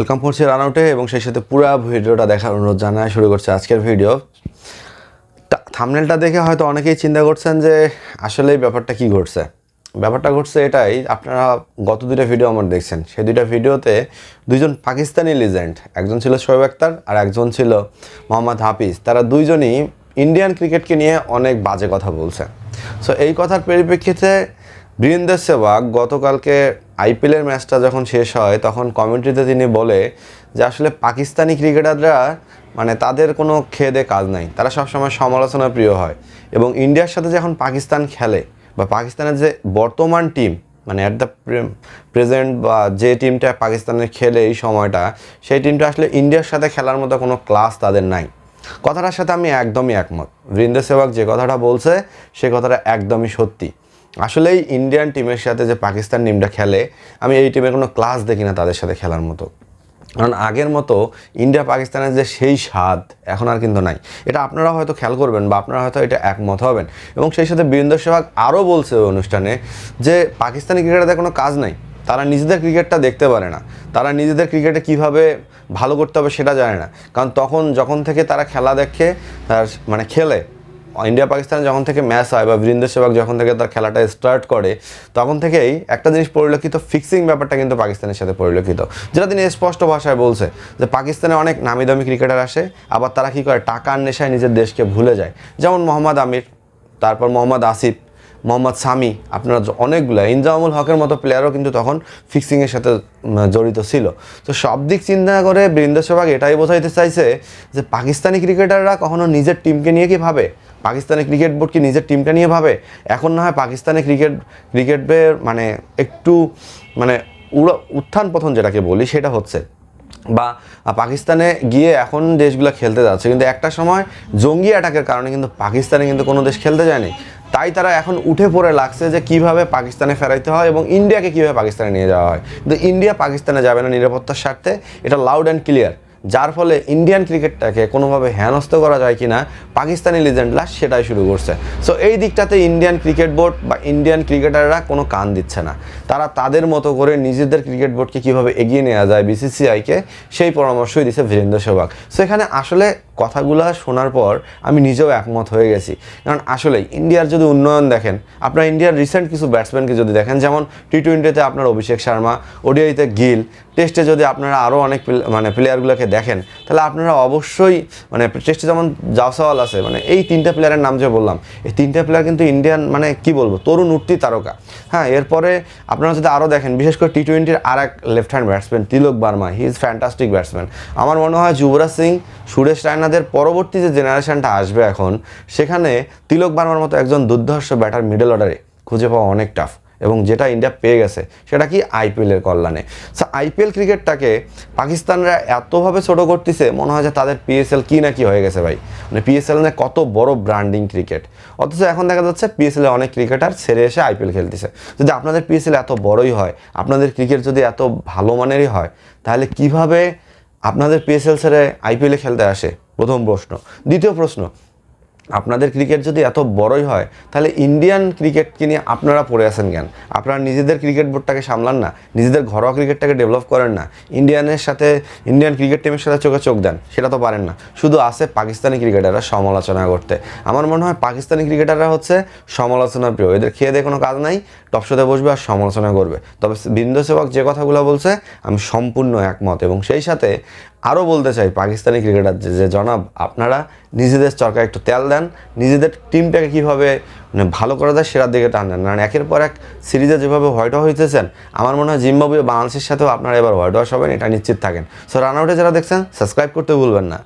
Welcome করছি রানআউটে এবং সেই সাথে পুরো ভিডিওটা দেখার অনুরোধ জানায়। শুরু করছে আজকের ভিডিও। থামনেলটা দেখে হয়তো অনেকেই চিন্তা করছেন যে, আসলে ব্যাপারটা কি ঘটছে? ব্যাপারটা ঘটছে এটাই, আপনারা গত দুইটা ভিডিও আমার দেখছেন। সেই দুইটা ভিডিওতে দুইজন পাকিস্তানি লিজেন্ড একজন ছিল শোয়েব আক্তার আর একজন ছিল মোহাম্মদ হাফিজ। তারা দুইজনই ইন্ডিয়ান ক্রিকেটকে নিয়ে অনেক বাজে কথা বলছে। সো এই কথার পরিপ্রেক্ষিতে বীরেন্দ্র সেবাগ গতকালকে আইপিএলের ম্যাচটা যখন শেষ হয়, তখন কমেন্ট্রিতে তিনি বলে যে আসলে পাকিস্তানি ক্রিকেটাররা মানে তাদের কোনো খেদে কাজ নাই। তারা সবসময় সমালোচনা প্রিয় হয়। এবং ইন্ডিয়ার সাথে যখন পাকিস্তান খেলে বা পাকিস্তানের যে বর্তমান টিম মানে অ্যাট দ্য প্রেজেন্ট বা যে টিমটা পাকিস্তানের খেলে এই সময়টা, সেই টিমটা আসলে ইন্ডিয়ার সাথে খেলার মতো কোনো ক্লাস তাদের নাই। কথাটার সাথে আমি একদমই একমত। বীরেন্দ্র সেবক যে কথাটা বলছে, সে কথাটা একদমই সত্যি। আসলেই ইন্ডিয়ান টিমের সাথে যে পাকিস্তান টিমটা খেলে, আমি এই টিমের কোনো ক্লাস দেখি না তাদের সাথে খেলার মতো। কারণ আগের মতো ইন্ডিয়া পাকিস্তানের যে সেই স্বাদ এখন আর কিন্তু নাই। এটা আপনারা হয়তো খেয়াল করবেন বা আপনারা হয়তো এটা একমত হবেন। এবং সেই সাথে বীরেন্দ্র সেবাগ আরও বলছে ওই অনুষ্ঠানে যে পাকিস্তানি ক্রিকেটারদের কোনো কাজ নাই। তারা নিজেদের ক্রিকেটটা দেখতে পারে না। তারা নিজেদের ক্রিকেটে কীভাবে ভালো করতে হবে সেটা জানে না। কারণ তখন যখন থেকে তারা খেলা দেখে মানে খেলে ইন্ডিয়া পাকিস্তান যখন থেকে ম্যাচ হয় বা বীরেন্দ্র সেবাগ যখন থেকে তার খেলাটা স্টার্ট করে, তখন থেকেই একটা জিনিস পরিলক্ষিত ফিক্সিং ব্যাপারটা কিন্তু পাকিস্তানের সাথে পরিলক্ষিত। যেটা তিনি স্পষ্ট ভাষায় বলছে যে পাকিস্তানে অনেক নামি দামি ক্রিকেটার আসে, আবার তারা কী করে টাকার নেশায় নিজের দেশকে ভুলে যায়। যেমন মোহাম্মদ আমির, তারপর মোহাম্মদ আসিফ, মোহাম্মদ সামি, আপনারা অনেকগুলো, ইনজামুল হকের মতো প্লেয়ারও কিন্তু তখন ফিক্সিংয়ের সাথে জড়িত ছিল। তো সব দিক চিন্তা করে বীরেন্দ্র সেবাগ এটাই বোঝাইতে চাইছে যে পাকিস্তানি ক্রিকেটাররা কখনো নিজের টিমকে নিয়ে কি ভাবে? পাকিস্তানি ক্রিকেট বোর্ড কি নিজের টিমটা নিয়ে ভাবে? এখন না হয় পাকিস্তানি ক্রিকেট ক্রিকেটের মানে একটু মানে উত্থান পথন যেটাকে বলি সেটা হচ্ছে। বা পাকিস্তানে গিয়ে এখন দেশগুলো খেলতে যাচ্ছে। কিন্তু একটা সময় জঙ্গি অ্যাটাকের কারণে কিন্তু পাকিস্তানে কিন্তু কোনো দেশ খেলতে যায়নি। তাই তারা এখন উঠে পড়ে লাগছে যে কীভাবে পাকিস্তানে ফেরাইতে হয় এবং ইন্ডিয়াকে কীভাবে পাকিস্তানে নিয়ে যাওয়া হয়। কিন্তু ইন্ডিয়া পাকিস্তানে যাবে না নিরাপত্তার স্বার্থে। এটা লাউড অ্যান্ড ক্লিয়ার যার ফলে ইন্ডিয়ান ক্রিকেটটাকে কোনোভাবে হেনস্থ করা যায় কিনা পাকিস্তানি লিজেন্ডরা সেটাই শুরু করছে। সো এই দিকটাতে ইন্ডিয়ান ক্রিকেট বোর্ড বা ইন্ডিয়ান ক্রিকেটাররা কোনো কান দিচ্ছে না। তারা তাদের মতো করে নিজেদের ক্রিকেট বোর্ডকে কীভাবে এগিয়ে নেওয়া যায় বিসিসিআইকে সেই পরামর্শই দিছে বীরেন্দ্র সেবাগ সো এখানে আসলে কথাগুলো শোনার পর আমি নিজেও একমত হয়ে গেছি। কারণ আসলেই ইন্ডিয়ার যদি উন্নয়ন দেখেন, আপনার ইন্ডিয়ার রিসেন্ট কিছু ব্যাটসম্যানকে যদি দেখেন, যেমন টি টোয়েন্টিতে আপনার অভিষেক শর্মা ওডিআইতে গিল টেস্টে যদি আপনারা আরও অনেক মানে প্লেয়ারগুলোকে দেখেন, তাহলে আপনারা অবশ্যই মানে টেস্টে যেমন জাওসাওয়াল আছে মানে এই তিনটা প্লেয়ারের নাম যে বললাম, এই তিনটা প্লেয়ার কিন্তু ইন্ডিয়ান মানে কি বলব, তরুণ উঠতি তারকা। হ্যাঁ এরপরে আপনারা যদি আরও দেখেন, বিশেষ করে টি টোয়েন্টির আর এক left hand batsman Tilak Varma he is fantastic batsman আমার মনে হয় যুবরাজ সিং, সুরেশ রায়নাদের পরবর্তী যে জেনারেশনটা আসবে এখন, সেখানে তিলক বার্মার মতো একজন দুর্ধর্ষ ব্যাটার মিডল অর্ডারে খুঁজে পাওয়া অনেক টাফ এবং যেটা ইন্ডিয়া পেয়ে গেছে, সেটা কি আইপিএলের কল্যাণে? সো আইপিএল ক্রিকেটটাকে পাকিস্তানরা এতভাবে ছোট করতেছে, মনে হয় যে তাদের পিএসএল কি না কি হয়ে গেছে ভাই? মানে পিএসএল নিয়ে কত বড় ব্র্যান্ডিং ক্রিকেট অথচ এখন দেখা যাচ্ছে পিএসএল অনেক ক্রিকেটার ছেড়ে এসে আইপিএল খেলতেছে। যদি আপনাদের পিএসএল এত বড়ই হয়, আপনাদের ক্রিকেট যদি এত ভালো মানেরই হয়, তাহলে কীভাবে আপনাদের পিএসএল ছেড়ে আইপিএলে খেলতে আসে? প্রথম প্রশ্ন। দ্বিতীয় প্রশ্ন আপনাদের ক্রিকেট যদি এত বড়ই হয়, তাহলে ইন্ডিয়ান ক্রিকেটকে নিয়ে আপনারা পড়ে আছেন কেন? আপনারা নিজেদের ক্রিকেট বোর্ডটাকে সামলান না, নিজেদের ঘরোয়া ক্রিকেটটাকে ডেভেলপ করেন না ইন্ডিয়ানের সাথে ইন্ডিয়ান ক্রিকেট টিমের সাথে চোখে চোখ দেন, সেটা তো পারেন না। শুধু আসে পাকিস্তানি ক্রিকেটাররা সমালোচনা করতে। আমার মনে হয় পাকিস্তানি ক্রিকেটাররা হচ্ছে সমালোচনা প্রিয়। এদের খেয়ে দিয়ে কোনো কাজ নাই টপশোতে বসবে আর সমালোচনা করবে। তবে বীরেন্দ্র সেবক যে কথাগুলো বলছে, আমি সম্পূর্ণ একমত এবং সেই সাথে আরও বলতে চাই পাকিস্তানি ক্রিকেটার যে জনাব, আপনারা নিজেদের চরকায় একটু তেল দেন নিজেদের টিমটাকে কীভাবে মানে ভালো করা যায় সেরার দিকে টান দেন। কারণ একের পর এক সিরিজে যেভাবে হোয়াইট হইতেছেন আমার মনে হয় জিম্বাবুয়ে বাংলাদেশের সাথেও আপনারা এবার হোয়াইট ওয়াশ হবেন, এটা নিশ্চিত থাকেন। সো রান আউটে যারা দেখছেন সাবস্ক্রাইব করতে ভুলবেন না।